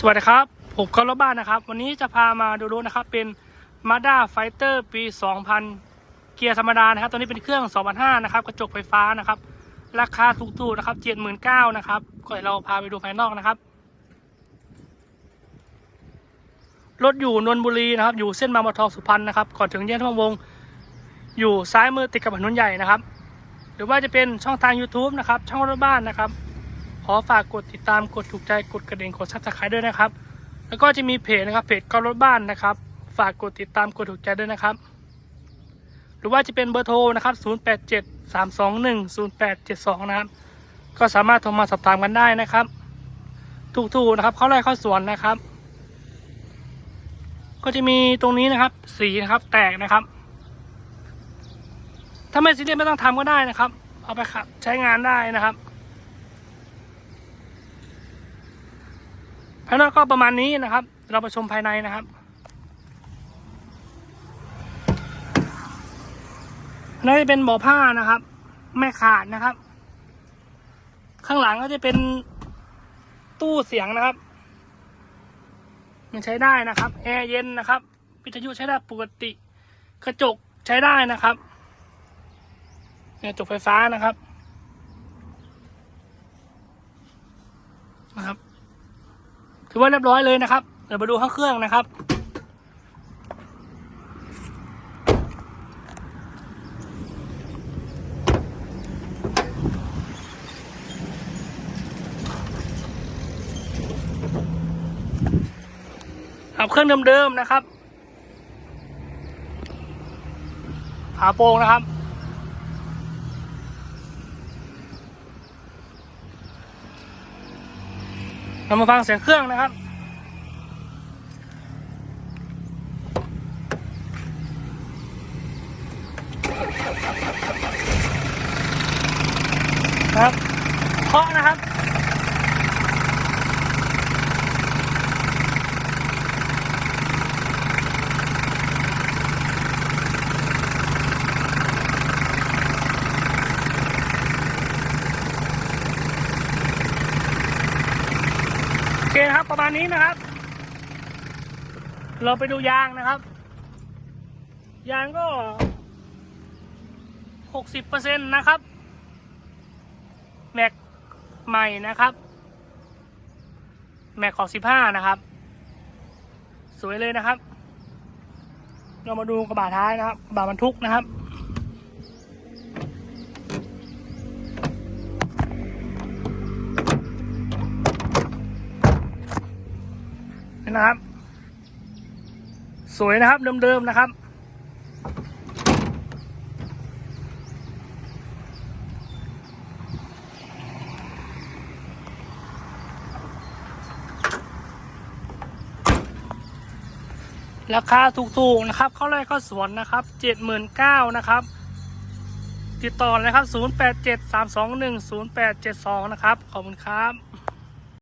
สวัสดีครับ ผมก็รถบ้านนะครับ วันนี้จะพามาดูรถนะครับ เป็น Mazda Fighter ปี 2000 เกียร์ธรรมดานะครับ ตัวนี้เป็นเครื่อง 2005 นะครับ กระจกไฟฟ้านะครับ ราคาถูกๆนะครับ 79,000นะครับ ก็เดี๋ยวเราพาไปดูภายนอกนะครับ รถอยู่นนบุรีนะครับ อยู่เส้นบางบัวทองสุพรรณนะครับ ก่อนถึงแยกท่องวง อยู่ซ้ายมือติดกับถนนใหญ่นะครับ หรือว่าจะเป็นช่องทาง YouTube นะครับ ช่องรถบ้านนะครับ อฝากกดติดตามกดถูกใจกดกระดิ่งกดซับสไครต์ด้วยนะครับ แล้วก็จะมีเพจนะครับเพจก็รถบ้านนะครับ ฝากกดติดตามกดถูกใจด้วยนะครับ หรือว่าจะเป็นเบอร์โทรนะครับ 087 321 0872 นะครับ ก็สามารถโทรมาสอบถามกันได้นะครับ ถูกๆนะครับเข้าไร่เข้าสวนนะครับ ก็จะมีตรงนี้นะครับ สีนะครับแตกนะครับ ถ้าไม่ซีเรียสไม่ต้องทำก็ได้นะครับ เอาไปขับใช้งานได้นะครับ ภายนอกก็ประมาณนี้นะครับ เราไปชมภายในนะครับอันนี้จะเป็นบ่อผ้านะครับ ไม่ขาดนะครับ ข้างหลังก็จะเป็นตู้เสียงนะครับยังใช้ได้นะครับ แอร์เย็นนะครับวิทยุใช้ได้ปกติ กระจกใช้ได้นะครับกระจกไฟฟ้านะครับ ถือว่าเรียบร้อยเลยนะครับ เดี๋ยวมาดูข้างเครื่องนะครับ ครับเครื่องเดิมๆนะครับฝาโปร่งนะครับ เรามาฟังเสียงเครื่องนะครับครับเคาะนะครับ คครับประมาณนี้นะครับ เราไปดูยางนะครับ ยางก็หกสิบเปอร์เซ็นต์นะครับแม็กใหม่นะครับ แม็กของสิบห้านะครับ สวยเลยนะครับ เรามาดูกระบะท้ายนะครับกระบะบรรทุกนะครับ นี่นะครับ สวยนะครับเดิมๆนะครับราคาถูกๆนะครับ เข้าไร่เข้าสวนนะครับเจ็ดหมื่นเก้านะครับ ติดต่อเลยครับ 0 8 7 3 2 1 0 8 7 2 นะครับ ขอบคุณครับ